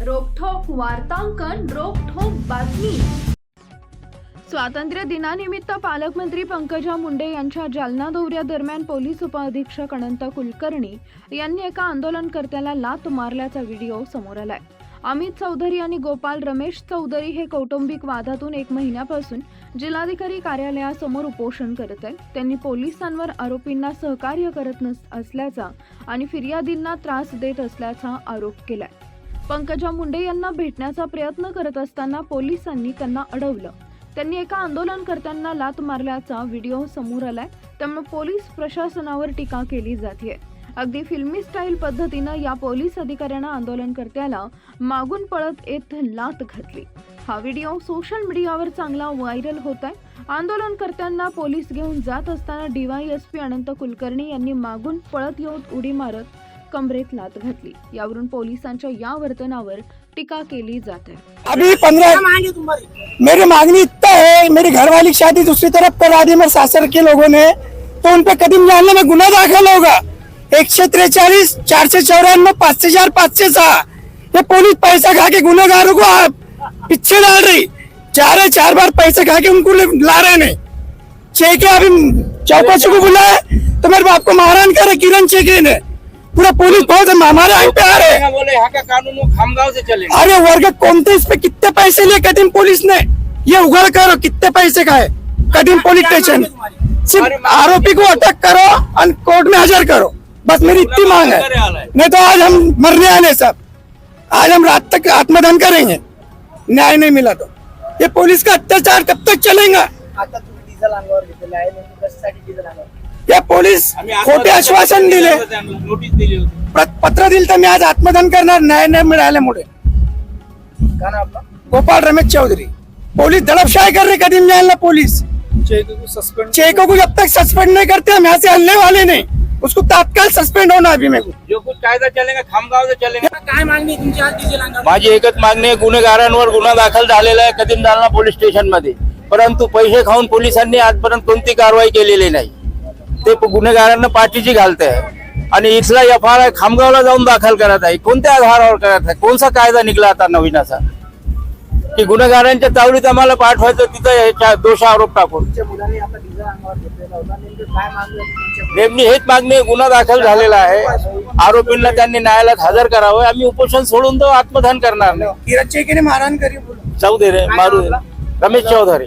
वार्तांकन रोखोक बातमी. स्वातंत्र्य दिनानिमित्त पालकमंत्री पंकजा मुंडे यांच्या जालना दौऱ्यादरम्यान पोलीस उपअधीक्षक अनंत कुलकर्णी यांनी एका आंदोलनकर्त्याला लात मारल्याचा व्हिडिओ समोर आलाय. अमित चौधरी आणि गोपाल रमेश चौधरी हे कौटुंबिक वादातून एक महिन्यापासून जिल्हाधिकारी कार्यालयासमोर उपोषण करत आहेत. त्यांनी पोलिसांवर आरोपींना सहकार्य करत नस असल्याचा आणि फिर्यादींना त्रास देत असल्याचा आरोप केलाय. पंकजा मुंडे यांना भेटण्याचा प्रयत्न करत असताना पोलिसांनी त्यांना अडवलं. त्यांनी एका आंदोलनकर्त्यांना लात मारल्याचा व्हिडिओ समोर आलाय. त्यामुळे पोलीस प्रशासनावर टीका केली जाते अगदी फिल्मी स्टाईल पद्धतीनं या पोलीस अधिकाऱ्यानं आंदोलनकर्त्याला मागून पळत येत लात घातली. हा व्हिडिओ सोशल मीडियावर चांगला व्हायरल होत आहे आंदोलनकर्त्यांना पोलीस घेऊन जात असताना डीवायएसपी अनंत कुलकर्णी यांनी मागून पळत येऊन उडी मारत कमरेत लात घातली. यावरून पोलिसांच्या या वर्तनावर टीका केली जाते अभी पंद्रह मांगे तुम्हारी? मेरी मांगनी इतना है मेरी घरवाली की शादी दूसरी तरफ करा दी मेरे सासर के लोगों ने। तो उन पे कदम डालने में गुना दाखिल होगा। एकशे त्रेचाळीस चारशे चौरानवे पाचशे चार पाचशे सहा ये पुलिस पैसा खा के गुनेगारों को आप पीछे डाल रही। चार है चार बार पैसे खा के उनको ले- रहे नहीं चेके अभी चौकसी को बुलाया तो मेरे बाप को मारहान करे किरण चेके ने। पूरा पुलिस बहुत हमारे यहाँ पे आ रहे हैं। बोले यहाँ का कानून वो खामगांव से चलेगा। अरे वर्ग कोणते इस पे कितने पैसे लिए कदीम पुलिस ने? ये उगड़ करो कितने पैसे का है? कदीम पुलिस स्टेशन सिर्फ़ आरोपी को अटक करो और कोर्ट में हाजिर करो। बस मेरी इतनी मांग है। नहीं तो आज हम मरने आने सब। आज हम रात तक आत्मदान करेंगे। न्याय नहीं मिला तो। ये पुलिस का अत्याचार कब तक चलेगा? आता तुम्ही डिझेल अंगावर घेतलेलं आहे नेमकं कशासाठी डिझेल अंगावर ये पुलिस खोटे आश्वासन दिले. नोटीस दिली होती. प्र- पत्र दिलं तर मी आज आत्मदान करणार न्याय मिळाल्यामुळे. ना आपला? गोपाल रमेश चौधरी. पुलिस दड़पशाही कर रहे कदीम न्यायालय पुलिस. सस्पेंड चेको को जब तक सस्पेंड नहीं करते हम यहाँ से हलने वाले नहीं. उसको तत्काल सस्पेंड होना अभी मेरे को जो कुछ कायदा चलेगा खामगाव से चलेगा काय मागणी तुमची आज माझी एकच मागणी आहे गुन्हेगारांवर गुन्हा दाखल झालेला आहे कदीम जालना पोलीस स्टेशनमध्ये. परंतु पैसे खाऊन पोलिसांनी आजपर्यंत कोणती कारवाई केलेली नाही. ते गुन्हेगारांना पाठीची घालत आहे आणि इथला एफ आर आय खामगावला जाऊन दाखल करत आहे. कोणत्या आधारावर करत आहे? कोणता कायदा निघला आता नवीन असा की गुन्हेगारांच्या तावडीत आम्हाला पाठवायचं तिथं दोष आरोप टाकून. नेमकं नेमणी हेच मागणी गुन्हा दाखल झालेला आहे. आरोपींना त्यांनी न्यायालयात हजर करावं. आम्ही उपोषण सोडून तो आत्मदान करणार नाही. मारहाण करी जाऊ दे रे मारू रमेश चौधरी.